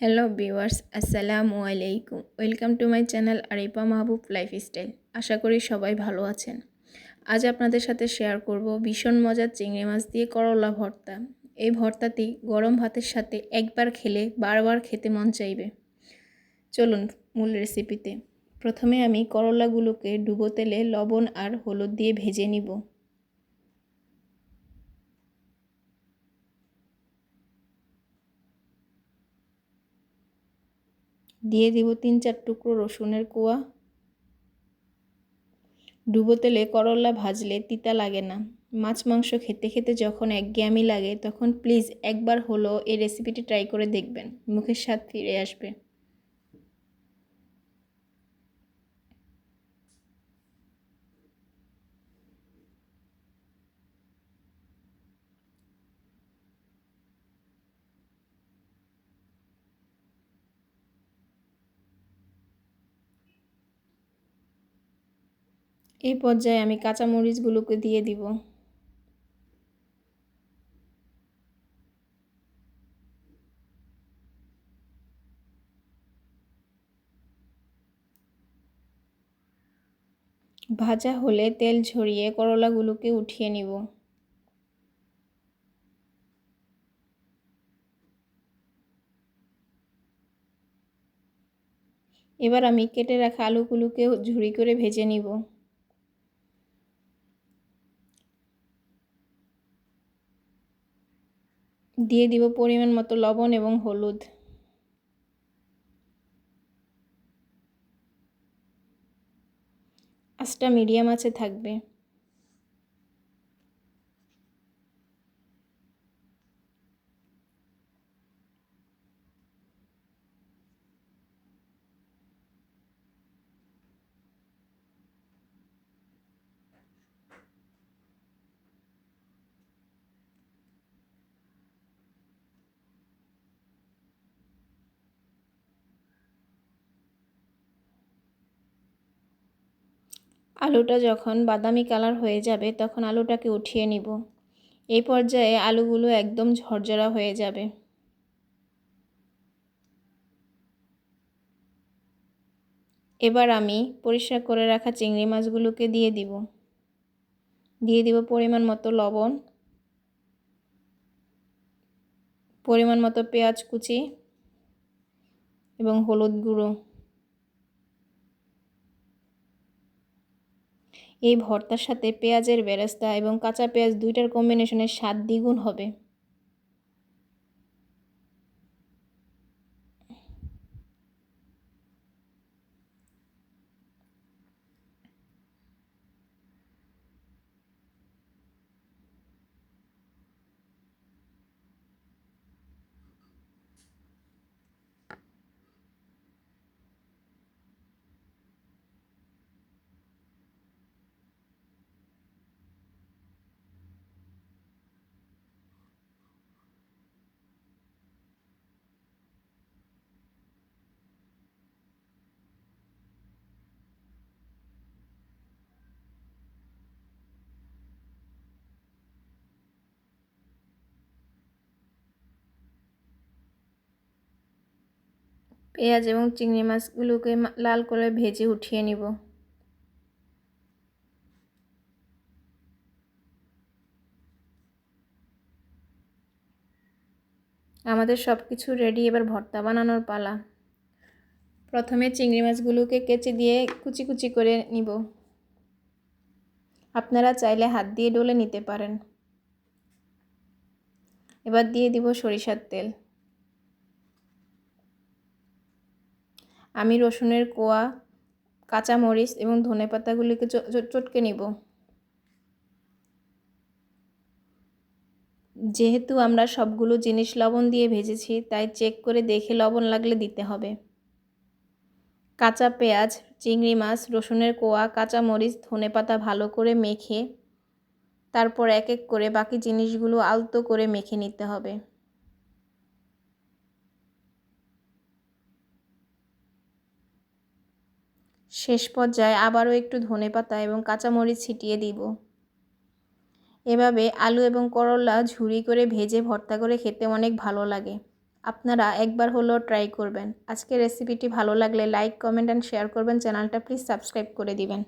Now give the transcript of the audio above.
Hello viewers আসসালামু আলাইকুম welcome to my channel Aripa Mahbub lifestyle আশা করি সবাই ভালো আছেন। আজ আপনাদের সাথে শেয়ার করব ভীষণ মজার চিংড়ি মাছ দিয়ে করলা ভর্তা। এই ভর্তাটি গরম ভাতের সাথে একবার খেলে বারবার খেতে মন চাইবে। চলুন মূল রেসিপিতে প্রথমে আমি করলাগুলোকে ডুবো তেলে লবণ আর হলুদ দিয়ে ভেজে নিব। দিয়ে দিব তিন চার টুকরো রসুনের কুয়া। ডুবো তেলে করলা ভাজলে তিতা লাগে না। মাছ মাংস খেতে খেতে যখন এক একঘেয়ামি লাগে, তখন প্লিজ একবার হলো এই রেসিপিটি ট্রাই করে দেখবেন। মুখের স্বাদ ফিরে আসবে। এই পর্যায়ে আমি কাঁচা মরিচগুলোকে দিয়ে দিব। ভাজা হলে তেল ঝরিয়ে করলাগুলোকে উঠিয়ে নিব। এবার আমি কেটে রাখা আলুগুলোকে ঝুড়ি করে ভেজে নিব। দিয়ে দিব পরিমাণ মতো লবণ এবং হলুদ। আঁচটা মিডিয়াম আছে থাকবে। আলুটা যখন বাদামি কালার হয়ে যাবে, তখন আলুটাকে উঠিয়ে নিব। এই পর্যায়ে আলুগুলো একদম ঝরঝরা হয়ে যাবে। এবার আমি পরিষ্কার করে রাখা চিংড়ি মাছগুলোকে দিয়ে দিব। দিয়ে দিব পরিমাণ মতো লবণ, পরিমাণ মতো পেঁয়াজ কুচি এবং হলুদ গুঁড়ো। এই ভর্তার সাথে পেঁয়াজের বেরেস্তা এবং কাঁচা পেঁয়াজ দুইটার কম্বিনেশনের স্বাদ দ্বিগুণ হবে। পেঁয়াজ এবং চিংড়ি মাছগুলোকে লাল করে ভেজে উঠিয়ে নিব। আমাদের সব কিছু রেডি এবার ভর্তা বানানোর পালা। প্রথমে চিংড়ি মাছগুলোকে কেচে দিয়ে কুচি কুচি করে নিব। আপনারা চাইলে হাত দিয়ে ডলে নিতে পারেন। এবার দিয়ে দিব সরিষার তেল। আমি রসুনের কোয়া, কাঁচামরিচ এবং ধনে পাতাগুলিকে চটকে নিব। যেহেতু আমরা সবগুলো জিনিস লবণ দিয়ে ভেজেছি, তাই চেক করে দেখে লবণ লাগলে দিতে হবে। কাঁচা পেঁয়াজ, চিংড়ি মাছ, রসুনের কোয়া, কাঁচামরিচ, ধনে পাতা ভালো করে মেখে, তারপর এক এক করে বাকি জিনিসগুলো আলতো করে মেখে নিতে হবে। শেষ পর্যায়ে আবারও একটু ধনে পাতা এবং কাঁচামরিচ ছিটিয়ে দিব। এভাবে আলু এবং করলা ঝুরি করে ভেজে ভর্তা করে খেতে অনেক ভালো লাগে। আপনারা একবার হলেও ট্রাই করবেন। আজকের রেসিপিটি ভালো লাগলে লাইক, কমেন্ট অ্যান্ড শেয়ার করবেন। চ্যানেলটা প্লিজ সাবস্ক্রাইব করে দিবেন।